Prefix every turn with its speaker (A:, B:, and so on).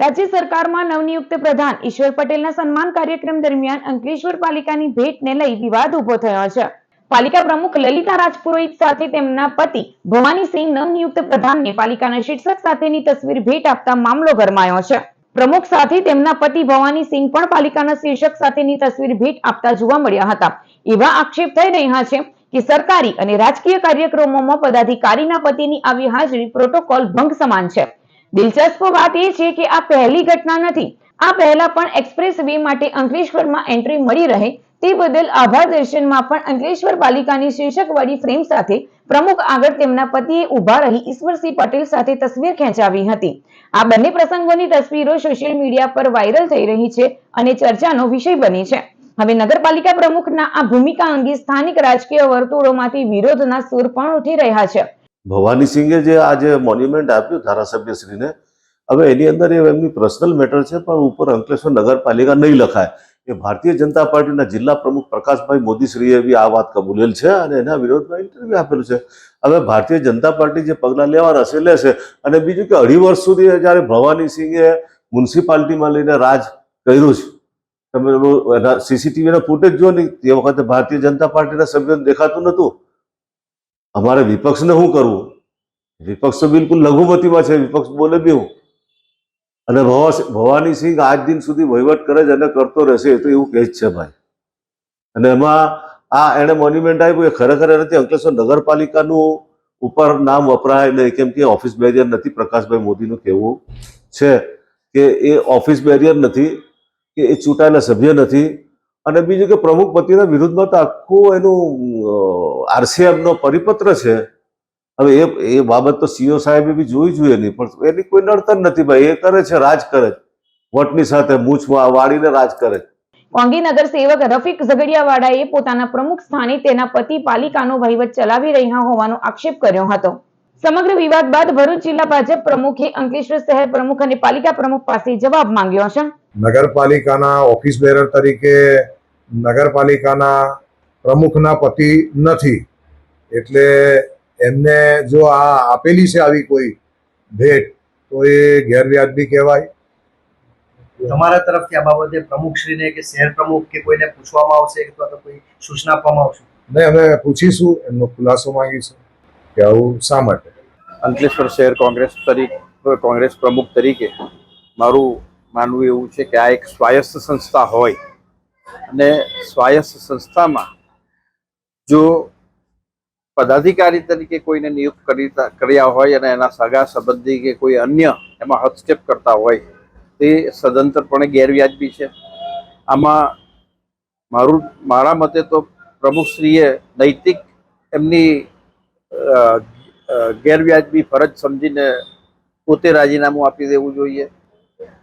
A: રાજ્ય સરકારમાં નવનિયુક્ત પ્રધાન ઈશ્વર પટેલના સન્માન કાર્યક્રમ દરમિયાન અંકલેશ્વર પાલિકાની ભેટને લઈ વિવાદ ઊભો થયો છે. પાલિકા પ્રમુખ લલિતા રાજપુરોહિત સાથે તેમના પતિ ભવાનીસિંહ નવનિયુક્ત પ્રધાનને પાલિકાના શીર્ષક સાથેની તસવીર ભેટ આપતા મામલો ગરમાયો છે. પ્રમુખ સાથે તેમના પતિ ભવાનીસિંહ પણ પાલિકાના શીર્ષક સાથેની તસવીર ભેટ આપતા જોવા મળ્યા હતા. એવા આક્ષેપ થઈ રહ્યા છે કે સરકારી અને રાજકીય કાર્યક્રમોમાં પદાધિકારીના પતિની આવી હાજરી પ્રોટોકોલ ભંગ સમાન છે. દિલચસ્પ વાત એ છે કે આ પહેલી ઘટના નથી. આ પહેલા પણ એક્સપ્રેસ વે માટે અંકલેશ્વરમાં એન્ટ્રી મળી રહે તે બદલ આભાર દર્શનમાં પણ અંકલેશ્વર પાલિકાની શીર્ષકવાળી ફ્રેમ સાથે પ્રમુખ આગળ તેમના પતિએ ઊભા રહી ઈશ્વરસિંહ પટેલ સાથે તસવીર ખેંચાવી હતી. આ બંને પ્રસંગોની તસવીરો સોશિયલ મીડિયા પર વાયરલ થઈ રહી છે અને ચર્ચાનો વિષય બની છે. હવે નગરપાલિકા પ્રમુખના આ ભૂમિકા અંગે સ્થાનિક રાજકીય વર્તુળોમાંથી વિરોધના સૂર પણ ઉઠી રહ્યા છે.
B: ભવાની સિંઘે જે આજે મોન્યુમેન્ટ આપ્યું ધારાસભ્યશ્રીને, હવે એની અંદર એ એમની પર્સનલ મેટર છે, પણ ઉપર અંકલેશ્વર નગરપાલિકા નહીં લખાય. એ ભારતીય જનતા પાર્ટીના જિલ્લા પ્રમુખ પ્રકાશભાઈ મોદીશ્રીએ બી આ વાત કબૂલેલ છે અને એના વિરોધમાં ઇન્ટરવ્યુ આપેલું છે. હવે ભારતીય જનતા પાર્ટી જે પગલાં લેવાના છે, લેશે. અને બીજું કે અઢી વર્ષ સુધી જ્યારે ભવાની સિંઘે મ્યુનિસિપાલિટીમાં લઈને રાજ કર્યું છે, તમે એના સીસીટીવીના ફૂટેજ જો ને, તે વખતે ભારતીય જનતા પાર્ટીના સભ્યોને દેખાતું નહોતું. અમારે વિપક્ષને શું કરવું વિપક્ષ તો બિલકુલ લઘુમતીમાં છે, વિપક્ષ બોલે બી હું. અને ભવા ભવાની સિંહ આજ દિન સુધી વહીવટ કરે છે અને કરતો રહેશે તો એવું કહે જ છે ભાઈ. અને એમાં આ એણે મોન્યુમેન્ટ આપ્યું, એ ખરેખર એનાથી અંકલેશ્વર નગરપાલિકાનું ઉપર નામ વપરાય નહીં, કેમ કે ઓફિસ બેરિયર નથી પ્રકાશભાઈ મોદીનું કહેવું છે કે એ ઓફિસ બેરિયર નથી, કે એ ચૂંટાયેલા સભ્ય નથી. અને બીજું કે પ્રમુખ પતિના વિરુદ્ધમાં તો આખું એનું આરસીએમનો પરિપત્ર છે. હવે એ એ બાબત તો સીઓ સાહેબે બી જોઈ જોઈએ નહીં પણ એની કોઈ નડતર નથી ભાઈ એ કરે છે રાજ કરે છે. વોટની સાથે મૂછ વાળીને રાજ કરે છે.
A: કોંગી નગર સેવક રફીક ઝઘડિયાવાડાએ પોતાના પ્રમુખ સ્થાને તેના પતિ પાલિકાનો વહીવટ ચલાવી રહ્યા હોવાનો આક્ષેપ કર્યો હતો. સમગ્ર વિવાદ બાદ ભરૂચ જિલ્લા ભાજપ પ્રમુખે અંકલેશ્વર શહેર પ્રમુખ અને પાલિકા પ્રમુખ પાસે જવાબ માંગ્યો છે.
C: નગરપાલિકાના ઓફિસ બેરર તરીકે નગરપાલિકાના પ્રમુખના પતિ નથી. એટલે એમને જો આ આપેલી છે આવી કોઈ ભેટ તો એ ગેરવ્યાજબી કહેવાય.
D: તમારા તરફથી આ બાબતે પ્રમુખશ્રીને કે શહેર પ્રમુખ કે કોઈને પૂછવામાં આવશે અથવા તો કોઈ સૂચના આપવામાં આવશે?
C: નહીં અમે પૂછીશું એમનો ખુલાસો માંગીશું કે આવું શા માટે?
E: અંકલેશ્વર શહેર કોંગ્રેસ તરીકે કોંગ્રેસ પ્રમુખ તરીકે મારું માનવું એવું છે કે આ એક સ્વાયત્ત સંસ્થા હોય. અને સ્વાયત્ત સંસ્થામાં જો પદાધિકારી તરીકે કોઈને નિયુક્ત કરી કર્યા હોય અને એના સગા સંબંધી કે કોઈ અન્ય એમાં હસ્તક્ષેપ કરતા હોય, તે સદંતરપણે ગેરવ્યાજબી છે. આમાં મારું, મારા મતે તો પ્રમુખશ્રીએ નૈતિક એમની ગેરવ્યાજબી ફરજ સમજીને પોતે રાજીનામું આપી દેવું જોઈએ.